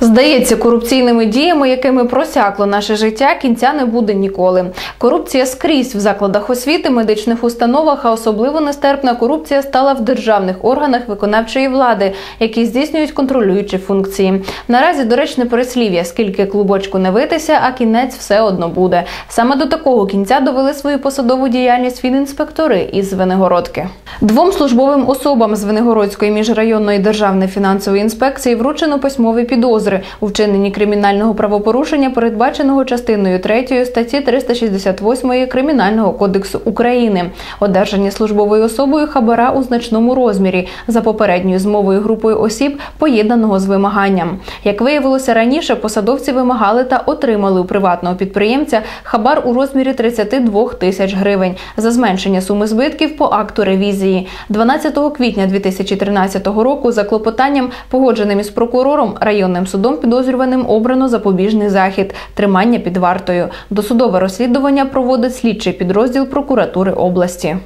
Здається, корупційними діями, якими просякло наше життя, кінця не буде ніколи. Корупція скрізь в закладах освіти, медичних установах, а особливо нестерпна корупція стала в державних органах виконавчої влади, які здійснюють контролюючі функції. Наразі доречне переслів'я, скільки клубочку не витися, а кінець все одно буде. Саме до такого кінця довели свою посадову діяльність фінінспектори із Звенигородки. Двом службовим особам з Звенигородської міжрайонної державної фінансової інспекції вручено письмові підозри у вчиненні кримінального правопорушення, передбаченого частиною 3 статті 368 Кримінального кодексу України, одержання службовою особою хабара у значному розмірі за попередньою змовою групою осіб, поєднаного з вимаганням. Як виявилося раніше, посадовці вимагали та отримали у приватного підприємця хабар у розмірі 32 тисяч гривень за зменшення суми збитків по акту ревізії. 12 квітня 2013 року за клопотанням, погодженим із прокурором районним судом підозрюваним обрано запобіжний захід тримання під вартою. Досудове розслідування проводить слідчий підрозділ прокуратури області.